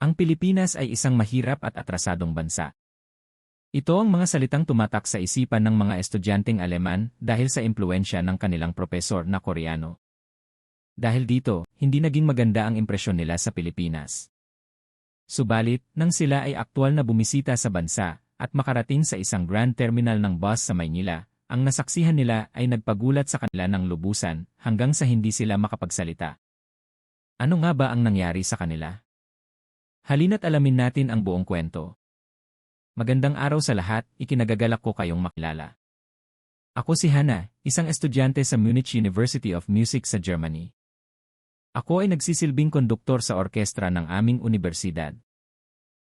Ang Pilipinas ay isang mahirap at atrasadong bansa. Ito ang mga salitang tumatak sa isipan ng mga estudyanteng Aleman dahil sa impluensya ng kanilang propesor na Koreano. Dahil dito, hindi naging maganda ang impresyon nila sa Pilipinas. Subalit, nang sila ay aktwal na bumisita sa bansa at makarating sa isang grand terminal ng bus sa Maynila, ang nasaksihan nila ay nagpagulat sa kanila ng lubusan hanggang sa hindi sila makapagsalita. Ano nga ba ang nangyari sa kanila? Halina't alamin natin ang buong kwento. Magandang araw sa lahat, ikinagagalak ko kayong makilala. Ako si Hannah, isang estudyante sa Munich University of Music sa Germany. Ako ay nagsisilbing konduktor sa orkestra ng aming universidad.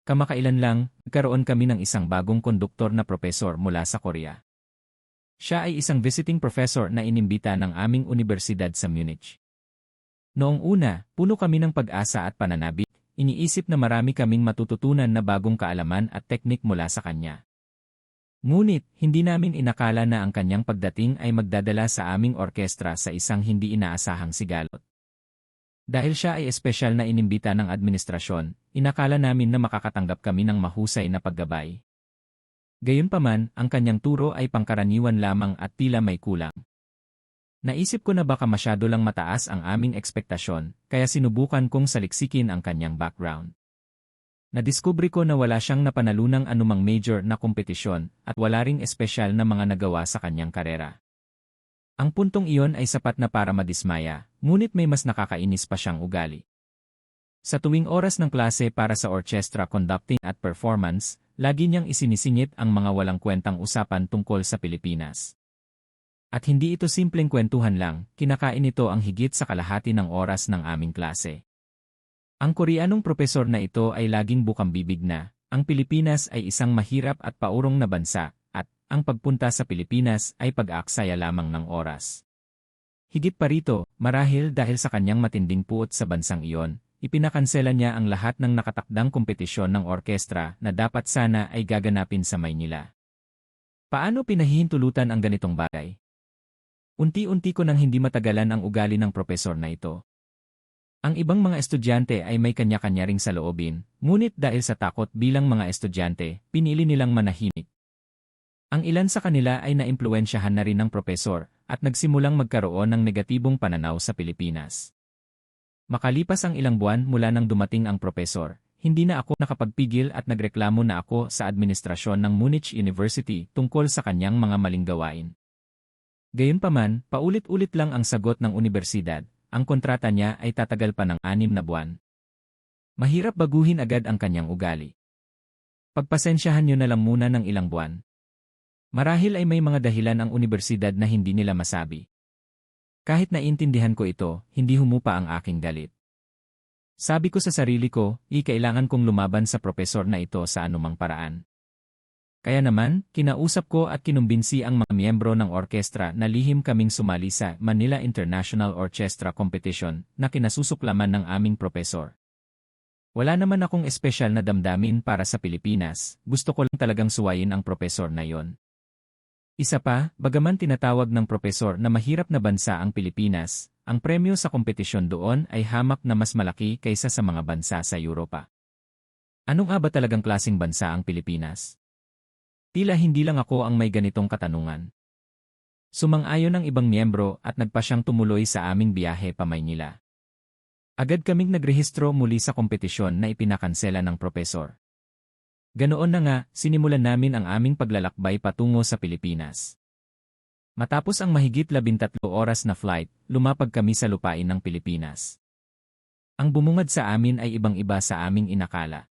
Kamakailan lang, nagkaroon kami ng isang bagong konduktor na propesor mula sa Korea. Siya ay isang visiting professor na inimbita ng aming universidad sa Munich. Noong una, puno kami ng pag-asa at pananabi iniisip na marami kaming matututunan na bagong kaalaman at teknik mula sa kanya. Ngunit, hindi namin inakala na ang kanyang pagdating ay magdadala sa aming orkestra sa isang hindi inaasahang sigalot. Dahil siya ay espesyal na inimbita ng administrasyon, inakala namin na makakatanggap kami ng mahusay na paggabay. Gayunpaman, ang kanyang turo ay pangkaraniwan lamang at tila may kulang. Naisip ko na baka masyado lang mataas ang aming ekspektasyon, kaya sinubukan kong saliksikin ang kanyang background. Nadiskubre ko na wala siyang napanalunang anumang major na kompetisyon at wala ring espesyal na mga nagawa sa kanyang karera. Ang puntong iyon ay sapat na para madismaya, ngunit may mas nakakainis pa siyang ugali. Sa tuwing oras ng klase para sa orchestra conducting at performance, lagi niyang isinisingit ang mga walang kwentang usapan tungkol sa Pilipinas. At hindi ito simpleng kwentuhan lang, kinakain ito ang higit sa kalahati ng oras ng aming klase. Ang Koreanong propesor na ito ay laging bukang bibig na, ang Pilipinas ay isang mahirap at paurong na bansa, at ang pagpunta sa Pilipinas ay pag-aaksaya lamang ng oras. Higit pa rito, marahil dahil sa kanyang matinding puot sa bansang iyon, ipinakansela niya ang lahat ng nakatakdang kompetisyon ng orkestra na dapat sana ay gaganapin sa Maynila. Paano pinahihintulutan ang ganitong bagay? Unti-unti ko nang hindi matagalan ang ugali ng propesor na ito. Ang ibang mga estudyante ay may kanya-kanya ring sa loobin, ngunit dahil sa takot bilang mga estudyante, pinili nilang manahimik. Ang ilan sa kanila ay naimpluensyahan na rin ng propesor at nagsimulang magkaroon ng negatibong pananaw sa Pilipinas. Makalipas ang ilang buwan mula nang dumating ang propesor, hindi na ako nakapagpigil at nagreklamo na ako sa administrasyon ng Munich University tungkol sa kanyang mga maling gawain. Gayunpaman, paulit-ulit lang ang sagot ng universidad, ang kontrata niya ay tatagal pa ng anim na buwan. Mahirap baguhin agad ang kanyang ugali. Pagpasensyahan niyo na lang muna ng ilang buwan. Marahil ay may mga dahilan ang universidad na hindi nila masabi. Kahit naintindihan ko ito, hindi humupa ang aking galit. Sabi ko sa sarili ko, i-kailangan kong lumaban sa propesor na ito sa anumang paraan. Kaya naman, kinausap ko at kinumbinsi ang mga miyembro ng orkestra na lihim kaming sumali sa Manila International Orchestra Competition na kinasusuklaman ng aming propesor. Wala naman akong espesyal na damdamin para sa Pilipinas, gusto ko lang talagang suwayin ang propesor na yon. Isa pa, bagaman tinatawag ng propesor na mahirap na bansa ang Pilipinas, ang premyo sa kompetisyon doon ay hamak na mas malaki kaysa sa mga bansa sa Europa. Anong nga ba talagang klasing bansa ang Pilipinas? Tila hindi lang ako ang may ganitong katanungan. Sumang-ayon ng ibang miyembro at nagpa siyang tumuloy sa aming biyahe pa Maynila. Agad kaming nagrehistro muli sa kompetisyon na ipinakansela ng propesor. Ganoon na nga, sinimulan namin ang aming paglalakbay patungo sa Pilipinas. Matapos ang mahigit labintatlo oras na flight, lumapag kami sa lupain ng Pilipinas. Ang bumungad sa amin ay ibang-iba sa aming inakala.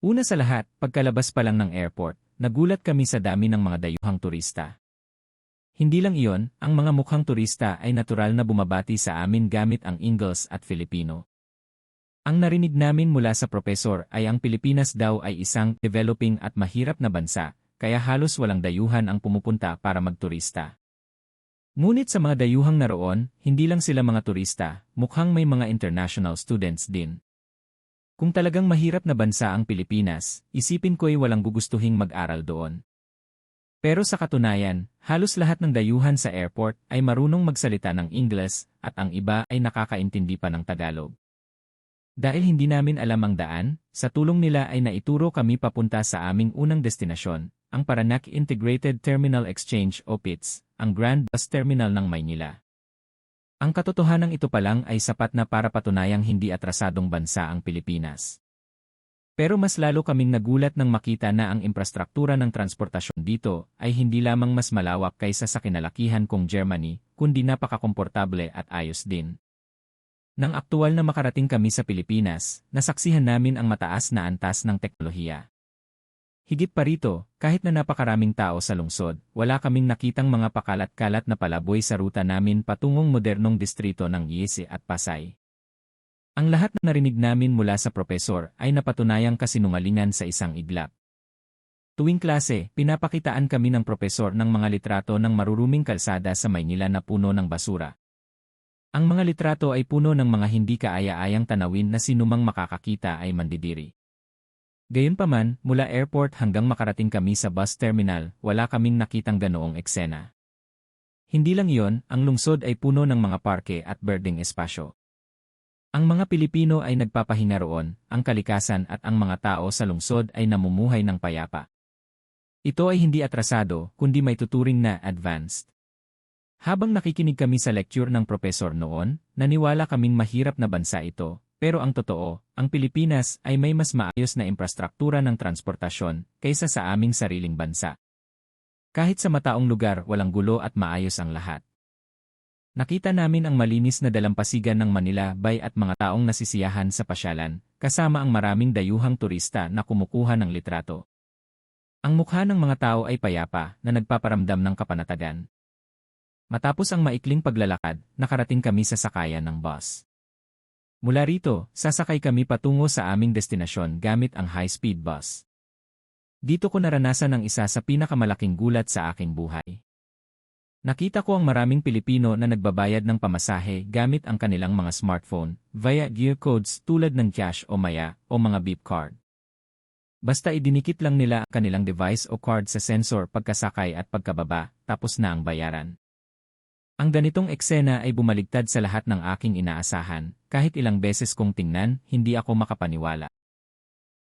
Una sa lahat, pagkalabas pa lang ng airport, Nagulat kami sa dami ng mga dayuhang turista. Hindi lang iyon, ang mga mukhang turista ay natural na bumabati sa amin gamit ang Ingles at Filipino. Ang narinig namin mula sa profesor ay ang Pilipinas daw ay isang developing at mahirap na bansa, kaya halos walang dayuhan ang pumupunta para magturista. Ngunit sa mga dayuhang naroon, hindi lang sila mga turista, mukhang may mga international students din. Kung talagang mahirap na bansa ang Pilipinas, isipin ko'y walang gugustuhing mag-aral doon. Pero sa katunayan, halos lahat ng dayuhan sa airport ay marunong magsalita ng Ingles at ang iba ay nakakaintindi pa ng Tagalog. Dahil hindi namin alam ang daan, sa tulong nila ay naituro kami papunta sa aming unang destinasyon, ang Paranak Integrated Terminal Exchange o PITS, ang Grand Bus Terminal ng Maynila. Ang katotohanan ito pa lang ay sapat na para patunayang hindi atrasadong bansa ang Pilipinas. Pero mas lalo kaming nagulat nang makita na ang infrastruktura ng transportasyon dito ay hindi lamang mas malawak kaysa sa kinalakihan kong Germany, kundi napakakomportable at ayos din. Nang aktual na makarating kami sa Pilipinas, nasaksihan namin ang mataas na antas ng teknolohiya. Higit pa rito, kahit na napakaraming tao sa lungsod, wala kaming nakitang mga pakalat-kalat na palaboy sa ruta namin patungong modernong distrito ng Yese at Pasay. Ang lahat na narinig namin mula sa propesor ay napatunayang kasinungalingan sa isang iglap. Tuwing klase, pinapakitaan kami ng propesor ng mga litrato ng maruruming kalsada sa Maynila na puno ng basura. Ang mga litrato ay puno ng mga hindi kaaya-ayang tanawin na sinumang makakakita ay mandidiri. Gayunpaman, mula airport hanggang makarating kami sa bus terminal, wala kaming nakitang ganoong eksena. Hindi lang iyon, ang lungsod ay puno ng mga parke at birding espasyo. Ang mga Pilipino ay nagpapahinga roon, ang kalikasan at ang mga tao sa lungsod ay namumuhay ng payapa. Ito ay hindi atrasado, kundi may tuturing na advanced. Habang nakikinig kami sa lecture ng profesor noon, naniwala kaming mahirap na bansa ito, pero ang totoo, ang Pilipinas ay may mas maayos na infrastruktura ng transportasyon kaysa sa aming sariling bansa. Kahit sa mataong lugar walang gulo at maayos ang lahat. Nakita namin ang malinis na dalampasigan ng Manila Bay at mga taong nasisiyahan sa pasyalan, kasama ang maraming dayuhang turista na kumukuha ng litrato. Ang mukha ng mga tao ay payapa na nagpaparamdam ng kapanatagan. Matapos ang maikling paglalakad, nakarating kami sa sakayan ng bus. Mula rito, sasakay kami patungo sa aming destinasyon gamit ang high-speed bus. Dito ko naranasan ang isa sa pinakamalaking gulat sa aking buhay. Nakita ko ang maraming Pilipino na nagbabayad ng pamasahe gamit ang kanilang mga smartphone via gear codes tulad ng cash o maya o mga beep card. Basta idinikit lang nila ang kanilang device o card sa sensor pagkasakay at pagkababa, tapos na ang bayaran. Ang ganitong eksena ay bumaligtad sa lahat ng aking inaasahan, kahit ilang beses kong tingnan, hindi ako makapaniwala.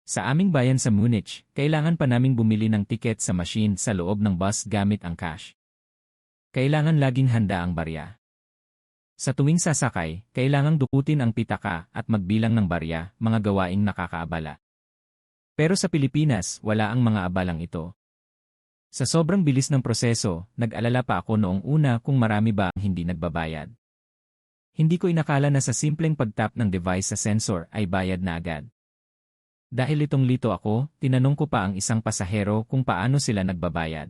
Sa aming bayan sa Munich, kailangan pa naming bumili ng tiket sa machine sa loob ng bus gamit ang cash. Kailangan laging handa ang barya. Sa tuwing sasakay, kailangang dukutin ang pitaka at magbilang ng barya, mga gawaing nakakaabala. Pero sa Pilipinas, wala ang mga abalang ito. Sa sobrang bilis ng proseso, nag-alala pa ako noong una kung marami ba ang hindi nagbabayad. Hindi ko inakala na sa simpleng pagtap ng device sa sensor ay bayad na agad. Dahil itong lito ako, tinanong ko pa ang isang pasahero kung paano sila nagbabayad.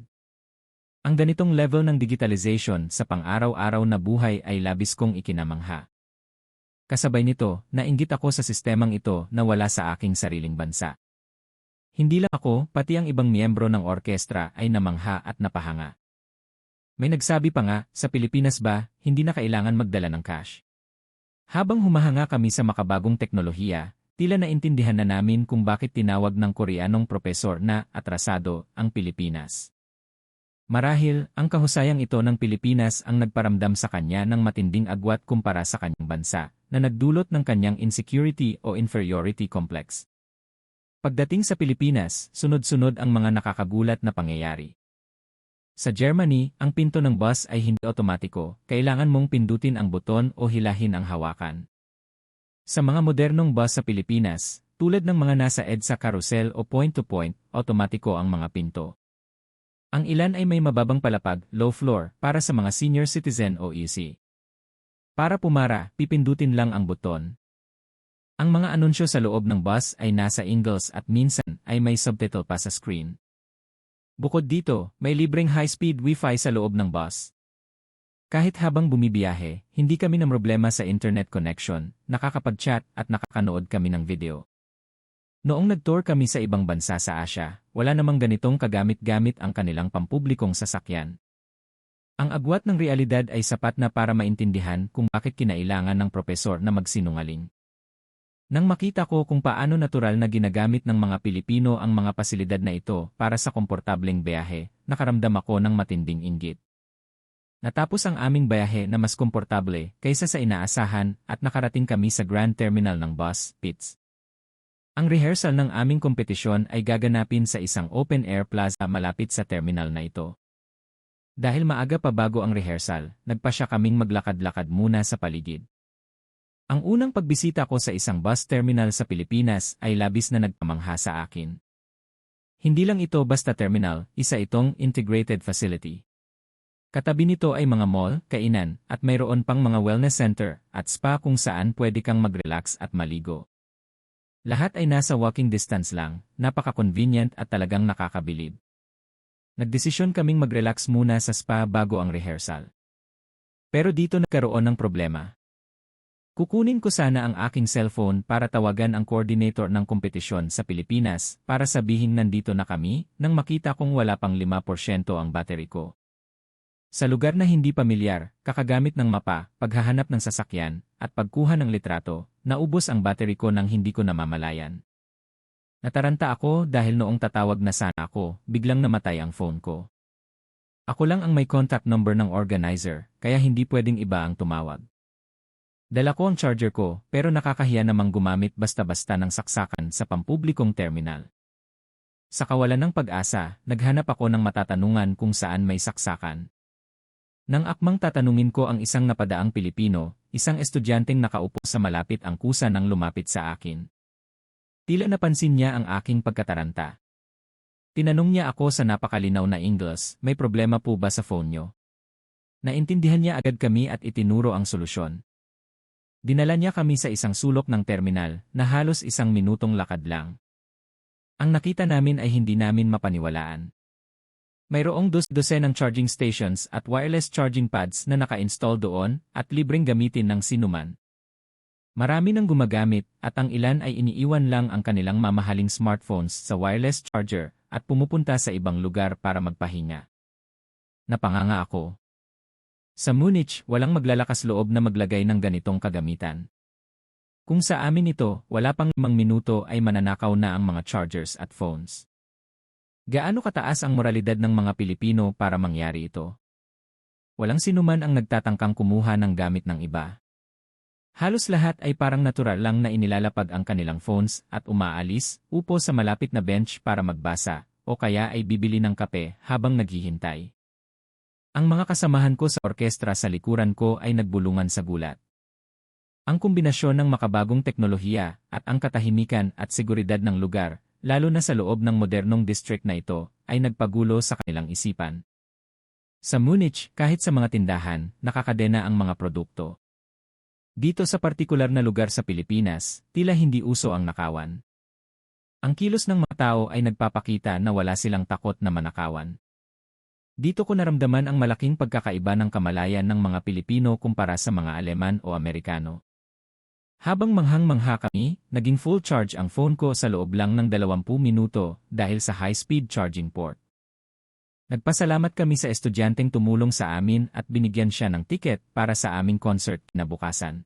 Ang ganitong level ng digitalization sa pang-araw-araw na buhay ay labis kong ikinamangha. Kasabay nito, nainggit ako sa sistemang ito na wala sa aking sariling bansa. Hindi lang ako, pati ang ibang miyembro ng orkestra ay namangha at napahanga. May nagsabi pa nga, sa Pilipinas ba, hindi na kailangan magdala ng cash. Habang humahanga kami sa makabagong teknolohiya, tila naintindihan na namin kung bakit tinawag ng koreanong propesor na atrasado ang Pilipinas. Marahil, ang kahusayang ito ng Pilipinas ang nagparamdam sa kanya ng matinding agwat kumpara sa kanyang bansa, na nagdulot ng kanyang insecurity o inferiority complex. Pagdating sa Pilipinas, sunod-sunod ang mga nakakagulat na pangyayari. Sa Germany, ang pinto ng bus ay hindi otomatiko, kailangan mong pindutin ang buton o hilahin ang hawakan. Sa mga modernong bus sa Pilipinas, tulad ng mga nasa EDSA carousel o point-to-point, -point, otomatiko ang mga pinto. Ang ilan ay may mababang palapag, low floor, para sa mga senior citizen o easy. Para pumara, pipindutin lang ang buton. Ang mga anunsyo sa loob ng bus ay nasa Ingles at minsan ay may subtitle pa sa screen. Bukod dito, may libreng high-speed Wi-Fi sa loob ng bus. Kahit habang bumibiyahe, hindi kami na problema sa internet connection, nakakapag-chat at nakakanood kami ng video. Noong nag-tour kami sa ibang bansa sa Asia, wala namang ganitong kagamit-gamit ang kanilang pampublikong sasakyan. Ang agwat ng realidad ay sapat na para maintindihan kung bakit kinailangan ng propesor na magsinungaling. Nang makita ko kung paano natural na ginagamit ng mga Pilipino ang mga pasilidad na ito para sa komportableng biyahe, nakaramdam ako ng matinding inggit. Natapos ang aming bayahe na mas komportable kaysa sa inaasahan at nakarating kami sa Grand Terminal ng bus, Pits. Ang rehearsal ng aming kompetisyon ay gaganapin sa isang open-air plaza malapit sa terminal na ito. Dahil maaga pa bago ang rehearsal, nagpa siya kaming maglakad-lakad muna sa paligid. Ang unang pagbisita ko sa isang bus terminal sa Pilipinas ay labis na nagpamangha sa akin. Hindi lang ito basta terminal, isa itong integrated facility. Katabi nito ay mga mall, kainan, at mayroon pang mga wellness center at spa kung saan pwede kang mag-relax at maligo. Lahat ay nasa walking distance lang, napaka-convenient at talagang nakakabilib. Nagdesisyon kaming mag-relax muna sa spa bago ang rehearsal. Pero dito nagkaroon ng problema. Kukunin ko sana ang aking cellphone para tawagan ang coordinator ng kompetisyon sa Pilipinas para sabihin nandito na kami nang makita kong wala pang 5% ang battery ko. Sa lugar na hindi pamilyar, kakagamit ng mapa, paghahanap ng sasakyan, at pagkuha ng litrato, naubos ang battery ko nang hindi ko namamalayan. Nataranta ako dahil noong tatawag na sana ako, biglang namatay ang phone ko. Ako lang ang may contact number ng organizer, kaya hindi pwedeng iba ang tumawag. Dala ko ang charger ko, pero nakakahiya namang gumamit basta-basta ng saksakan sa pampublikong terminal. Sa kawalan ng pag-asa, naghanap ako ng matatanungan kung saan may saksakan. Nang akmang tatanungin ko ang isang napadaang Pilipino, isang estudyanteng nakaupo sa malapit ang kusa nang lumapit sa akin. Tila napansin niya ang aking pagkataranta. Tinanong niya ako sa napakalinaw na English, may problema po ba sa phone niyo? Naintindihan niya agad kami at itinuro ang solusyon. Dinala niya kami sa isang sulok ng terminal na halos isang minutong lakad lang. Ang nakita namin ay hindi namin mapaniwalaan. Mayroong dos dosenang charging stations at wireless charging pads na naka-install doon at libreng gamitin ng sinuman. Marami nang gumagamit at ang ilan ay iniiwan lang ang kanilang mamahaling smartphones sa wireless charger at pumupunta sa ibang lugar para magpahinga. Napanganga ako. Sa Munich, walang maglalakas loob na maglagay ng ganitong kagamitan. Kung sa amin ito, wala pang limang minuto ay mananakaw na ang mga chargers at phones. Gaano kataas ang moralidad ng mga Pilipino para mangyari ito? Walang sinuman ang nagtatangkang kumuha ng gamit ng iba. Halos lahat ay parang natural lang na inilalapag ang kanilang phones at umaalis, upo sa malapit na bench para magbasa, o kaya ay bibili ng kape habang naghihintay. Ang mga kasamahan ko sa orkestra sa likuran ko ay nagbulungan sa gulat. Ang kombinasyon ng makabagong teknolohiya at ang katahimikan at seguridad ng lugar lalo na sa loob ng modernong district na ito, ay nagpagulo sa kanilang isipan. Sa Munich, kahit sa mga tindahan, nakakadena ang mga produkto. Dito sa partikular na lugar sa Pilipinas, tila hindi uso ang nakawan. Ang kilos ng mga tao ay nagpapakita na wala silang takot na manakawan. Dito ko naramdaman ang malaking pagkakaiba ng kamalayan ng mga Pilipino kumpara sa mga Aleman o Amerikano. Habang manghang-mangha kami, naging full charge ang phone ko sa loob lang ng 20 minuto dahil sa high-speed charging port. Nagpasalamat kami sa estudyanteng tumulong sa amin at binigyan siya ng ticket para sa aming concert na bukasan.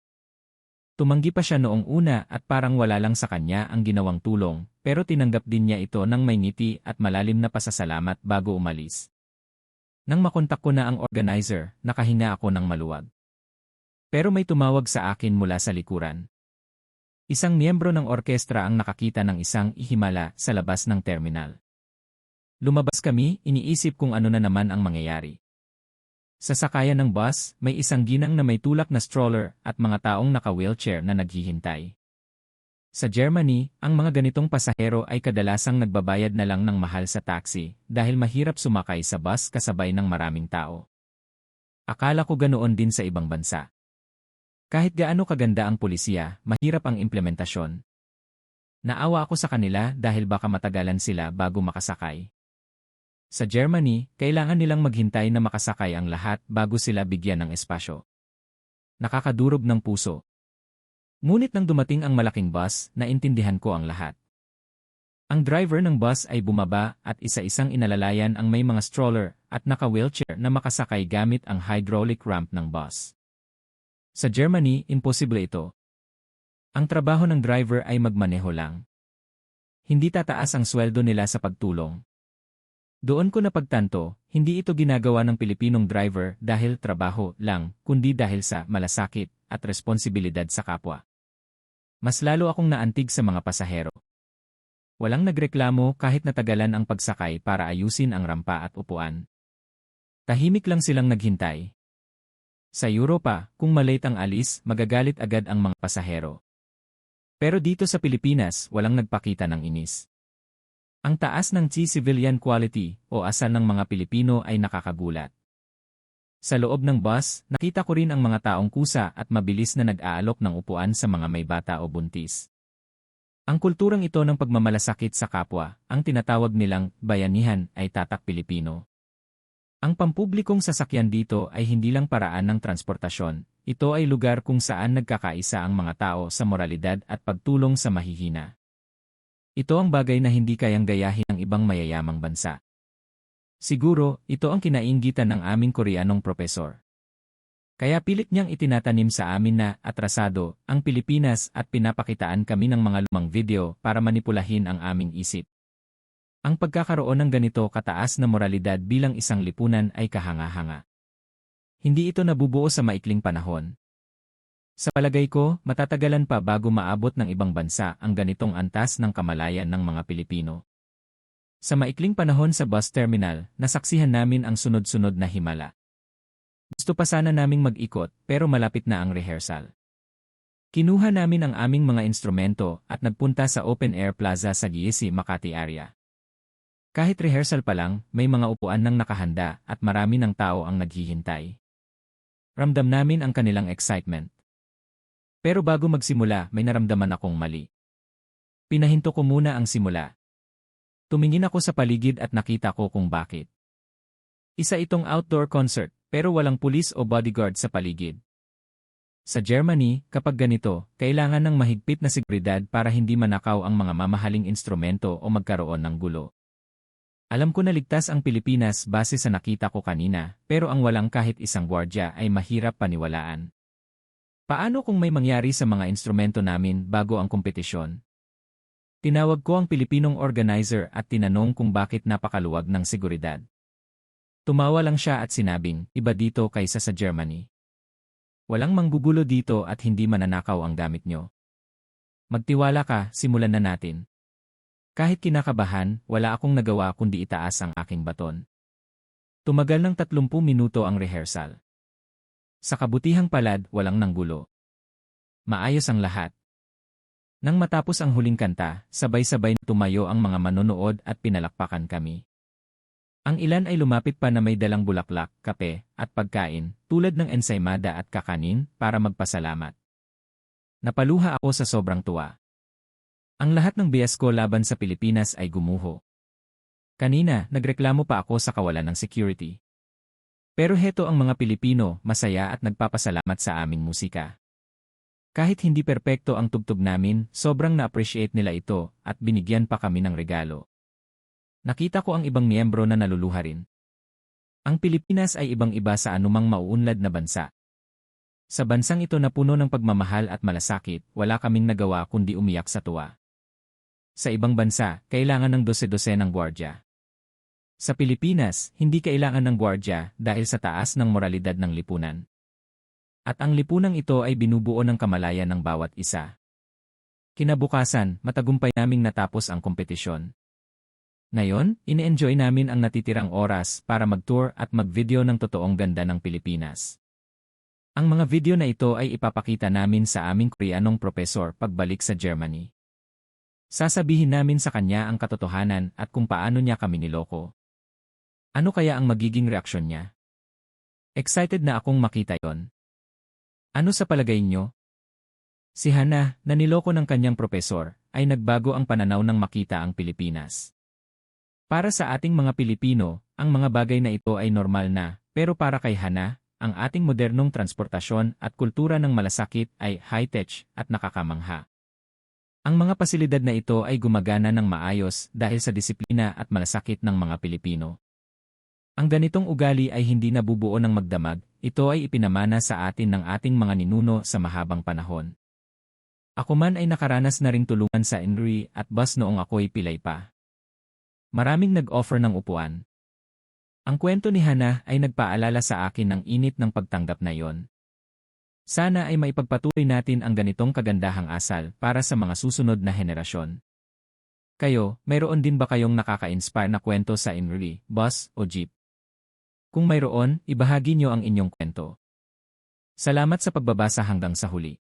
Tumanggi pa siya noong una at parang wala lang sa kanya ang ginawang tulong, pero tinanggap din niya ito ng may ngiti at malalim na pasasalamat bago umalis. Nang makontak ko na ang organizer, nakahinga ako ng maluwag. Pero may tumawag sa akin mula sa likuran. Isang miyembro ng orkestra ang nakakita ng isang ihimala sa labas ng terminal. Lumabas kami, iniisip kung ano na naman ang mangyayari. Sa sakayan ng bus, may isang ginang na may tulak na stroller at mga taong naka-wheelchair na naghihintay. Sa Germany, ang mga ganitong pasahero ay kadalasang nagbabayad na lang ng mahal sa taxi dahil mahirap sumakay sa bus kasabay ng maraming tao. Akala ko ganoon din sa ibang bansa. Kahit gaano kaganda ang pulisya, mahirap ang implementasyon. Naawa ako sa kanila dahil baka matagalan sila bago makasakay. Sa Germany, kailangan nilang maghintay na makasakay ang lahat bago sila bigyan ng espasyo. Nakakadurog ng puso. Ngunit nang dumating ang malaking bus, naintindihan ko ang lahat. Ang driver ng bus ay bumaba at isa-isang inalalayan ang may mga stroller at naka-wheelchair na makasakay gamit ang hydraulic ramp ng bus. Sa Germany, imposible ito. Ang trabaho ng driver ay magmaneho lang. Hindi tataas ang sweldo nila sa pagtulong. Doon ko napagtanto, hindi ito ginagawa ng Pilipinong driver dahil trabaho lang, kundi dahil sa malasakit at responsibilidad sa kapwa. Mas lalo akong naantig sa mga pasahero. Walang nagreklamo kahit natagalan ang pagsakay para ayusin ang rampa at upuan. Tahimik lang silang naghintay. Sa Europa, kung malate ang alis, magagalit agad ang mga pasahero. Pero dito sa Pilipinas, walang nagpakita ng inis. Ang taas ng G-civilian quality o asal ng mga Pilipino ay nakakagulat. Sa loob ng bus, nakita ko rin ang mga taong kusa at mabilis na nag-aalok ng upuan sa mga may bata o buntis. Ang kulturang ito ng pagmamalasakit sa kapwa, ang tinatawag nilang bayanihan ay tatak Pilipino. Ang pampublikong sasakyan dito ay hindi lang paraan ng transportasyon, ito ay lugar kung saan nagkakaisa ang mga tao sa moralidad at pagtulong sa mahihina. Ito ang bagay na hindi kayang gayahin ng ibang mayayamang bansa. Siguro, ito ang kinainggitan ng aming koreanong propesor. Kaya pilit niyang itinatanim sa amin na atrasado ang Pilipinas at pinapakitaan kami ng mga lumang video para manipulahin ang aming isip. Ang pagkakaroon ng ganito kataas na moralidad bilang isang lipunan ay kahanga-hanga. Hindi ito nabubuo sa maikling panahon, sa palagay ko, matatagalan pa bago maabot ng ibang bansa ang ganitong antas ng kamalayan ng mga Pilipino. Sa maikling panahon sa bus terminal, nasaksihan namin ang sunod-sunod na himala. Gusto pa sana naming mag-ikot pero malapit na ang rehearsal. Kinuha namin ang aming mga instrumento at nagpunta sa open air plaza sa GSC Makati area. Kahit rehearsal pa lang, may mga upuan nang nakahanda at marami ng tao ang naghihintay. Ramdam namin ang kanilang excitement. Pero bago magsimula, may naramdaman akong mali. Pinahinto ko muna ang simula. Tumingin ako sa paligid at nakita ko kung bakit. Isa itong outdoor concert, pero walang pulis o bodyguard sa paligid. Sa Germany, kapag ganito, kailangan ng mahigpit na seguridad para hindi manakaw ang mga mamahaling instrumento o magkaroon ng gulo. Alam ko na ligtas ang Pilipinas base sa nakita ko kanina, pero ang walang kahit isang gwardya ay mahirap paniwalaan. Paano kung may mangyari sa mga instrumento namin bago ang kompetisyon? Tinawag ko ang Pilipinong organizer at tinanong kung bakit napakaluwag ng seguridad. Tumawa lang siya at sinabing, iba dito kaysa sa Germany. Walang manggugulo dito at hindi mananakaw ang gamit nyo. Magtiwala ka, simulan na natin. Kahit kinakabahan, wala akong nagawa kundi itaas ang aking baton. Tumagal ng 30 minuto ang rehearsal. Sa kabutihang palad, walang nanggulo. Maayos ang lahat. Nang matapos ang huling kanta, sabay-sabay tumayo ang mga manonood at pinalakpakan kami. Ang ilan ay lumapit pa na may dalang bulaklak, kape, at pagkain, tulad ng ensaymada at kakanin, para magpasalamat. Napaluha ako sa sobrang tuwa. Ang lahat ng bias ko laban sa Pilipinas ay gumuho. Kanina, nagreklamo pa ako sa kawalan ng security. Pero heto ang mga Pilipino, masaya at nagpapasalamat sa aming musika. Kahit hindi perpekto ang tugtog namin, sobrang na-appreciate nila ito at binigyan pa kami ng regalo. Nakita ko ang ibang miyembro na naluluha rin. Ang Pilipinas ay ibang-iba sa anumang mauunlad na bansa. Sa bansang ito na puno ng pagmamahal at malasakit, wala kaming nagawa kundi umiyak sa tuwa. Sa ibang bansa, kailangan ng dose-dose ng gwardya. Sa Pilipinas, hindi kailangan ng gwardya dahil sa taas ng moralidad ng lipunan. At ang lipunang ito ay binubuo ng kamalayan ng bawat isa. Kinabukasan, matagumpay naming natapos ang kompetisyon. Ngayon, ini-enjoy namin ang natitirang oras para mag-tour at mag-video ng totoong ganda ng Pilipinas. Ang mga video na ito ay ipapakita namin sa aming Koreanong profesor pagbalik sa Germany. Sasabihin namin sa kanya ang katotohanan at kung paano niya kami niloko. Ano kaya ang magiging reaksyon niya? Excited na akong makita yon. Ano sa palagay niyo? Si Hana, na niloko ng kanyang propesor, ay nagbago ang pananaw ng makita ang Pilipinas. Para sa ating mga Pilipino, ang mga bagay na ito ay normal na, pero para kay Hana, ang ating modernong transportasyon at kultura ng malasakit ay high-tech at nakakamangha. Ang mga pasilidad na ito ay gumagana ng maayos dahil sa disiplina at malasakit ng mga Pilipino. Ang ganitong ugali ay hindi nabubuo ng magdamag, ito ay ipinamana sa atin ng ating mga ninuno sa mahabang panahon. Ako man ay nakaranas na ring tulungan sa Enry at bus noong ako'y pilay pa. Maraming nag-offer ng upuan. Ang kwento ni Hana ay nagpaalala sa akin ng init ng pagtanggap na iyon. Sana ay maipagpatuloy natin ang ganitong kagandahang asal para sa mga susunod na henerasyon. Kayo, mayroon din ba kayong nakaka-inspire na kwento sa Inri, bus o jeep? Kung mayroon, ibahagi niyo ang inyong kwento. Salamat sa pagbabasa hanggang sa huli.